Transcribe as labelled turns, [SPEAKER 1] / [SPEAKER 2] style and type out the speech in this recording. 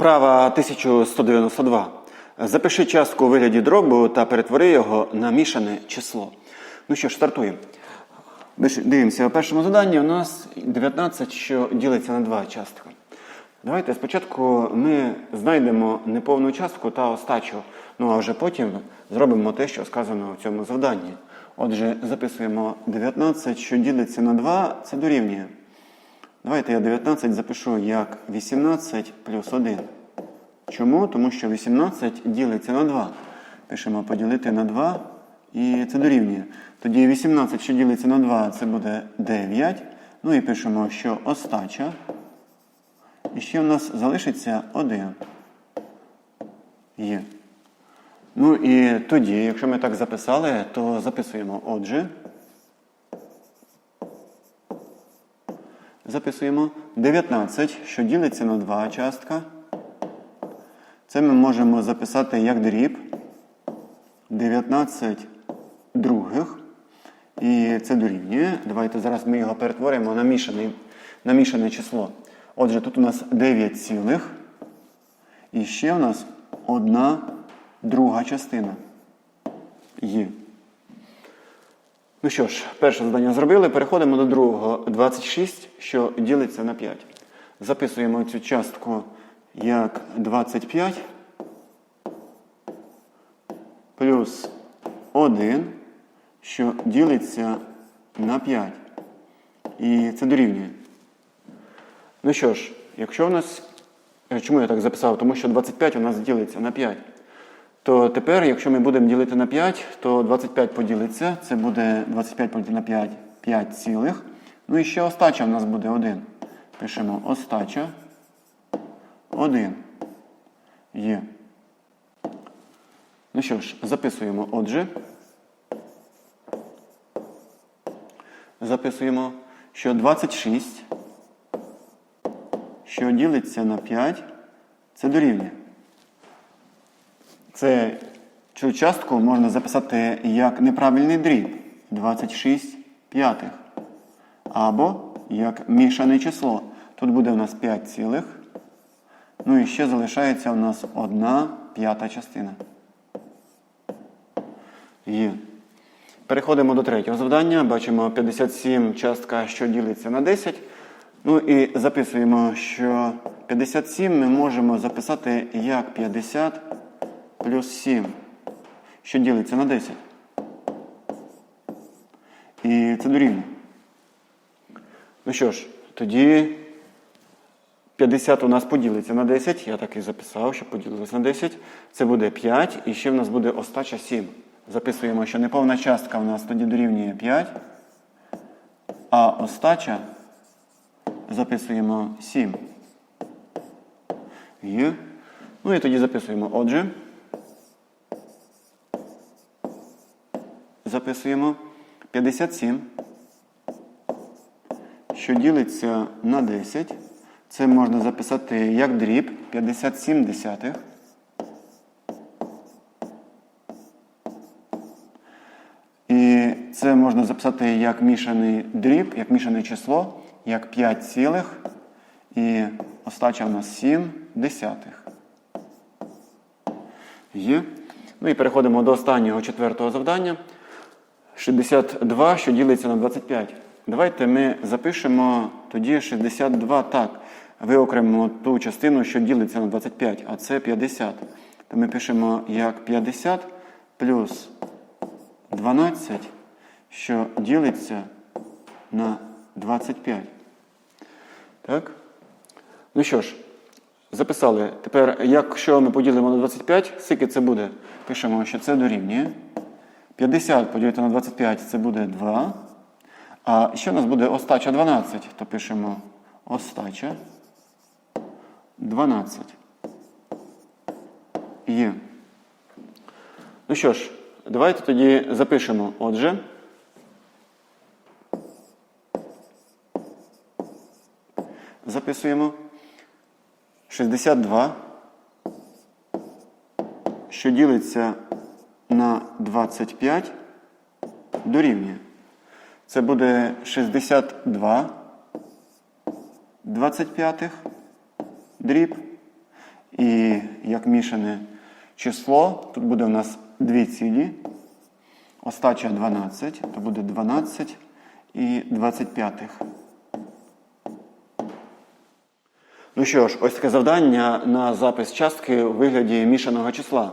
[SPEAKER 1] Вправа 1192. Запиши частку у вигляді дробу та перетвори його на мішане число. Ну що ж, стартуємо. Дивимося, у першому заданні у нас 19, що ділиться на два частки. Давайте спочатку ми знайдемо неповну частку та остачу, ну а вже потім зробимо те, що сказано в цьому завданні. Отже, записуємо 19, що ділиться на 2, це дорівнює. Давайте я 19 запишу як 18 плюс 1. Чому? Тому що 18 ділиться на 2. Пишемо поділити на 2 і це дорівнює. Тоді 18, що ділиться на 2, це буде 9. Ну і пишемо, що остача. І ще в нас залишиться 1. Є. Ну і тоді, якщо ми так записали, то записуємо отже. Записуємо 19, що ділиться на 2 частка. Це ми можемо записати як дріб 19 других. І це дорівнює. Давайте зараз ми його перетворимо на мішане, на мішане число. Отже, тут у нас 9 цілих. І ще у нас одна друга частина. Є. Ну що ж, перше завдання зробили. Переходимо до другого. 26, що ділиться на 5. Записуємо цю частку як 25 плюс 1, що ділиться на 5. І це дорівнює. Ну що ж, якщо у нас. е, Чому я так записав? Тому що 25 у нас ділиться на 5. То тепер, якщо ми будемо ділити на 5, то 25 поділиться. Це буде 25 поділити на 5, 5 цілих. Ну і ще остача в нас буде 1. Пишемо остача 1. Є. Ну що ж, записуємо отже. Записуємо, що 26, що ділиться на 5, це дорівнює. Це цю частку можна записати як неправильний дріб 26 п'ятих. Або як мішане число. Тут буде у нас 5 цілих. Ну і ще залишається у нас одна п'ята частина. Є. Переходимо до третього завдання. Бачимо 57 частка, що ділиться на 10. Ну і записуємо, що 57 ми можемо записати як 50 плюс 7, що ділиться на 10. І це дорівнює. Ну що ж, тоді 50 у нас поділиться на 10. Я так і записав, що поділилось на 10. Це буде 5, і ще в нас буде остача 7. Записуємо, що неповна частка в нас тоді дорівнює 5, а остача записуємо 7. Є. Ну і тоді записуємо отже. Записуємо 57, що ділиться на 10. Це можна записати як дріб 57 десятих. І це можна записати як мішаний дріб, як мішане число, як 5 цілих. І остача в нас 7 десятих. Є. Ну і переходимо до останнього четвертого завдання. 62, що ділиться на 25. Давайте ми запишемо тоді 62 так. Виокремимо ту частину, що ділиться на 25, а це 50. То ми пишемо як 50 плюс 12, що ділиться на 25. Так? Ну що ж, записали. Тепер, якщо ми поділимо на 25, скільки це буде? Пишемо, що це дорівнює. 50 поділити на 25 це буде 2. А ще у нас буде остача 12, то пишемо остача 12. Є. Ну що ж, давайте тоді запишемо. Отже. Записуємо 62, що ділиться на 25 дорівнює. Це буде 62 25 дріб. І як мішане число, тут буде у нас дві цілі. Остача 12, то буде 12 і 25. Ну що ж, ось таке завдання на запис частки у вигляді мішаного числа.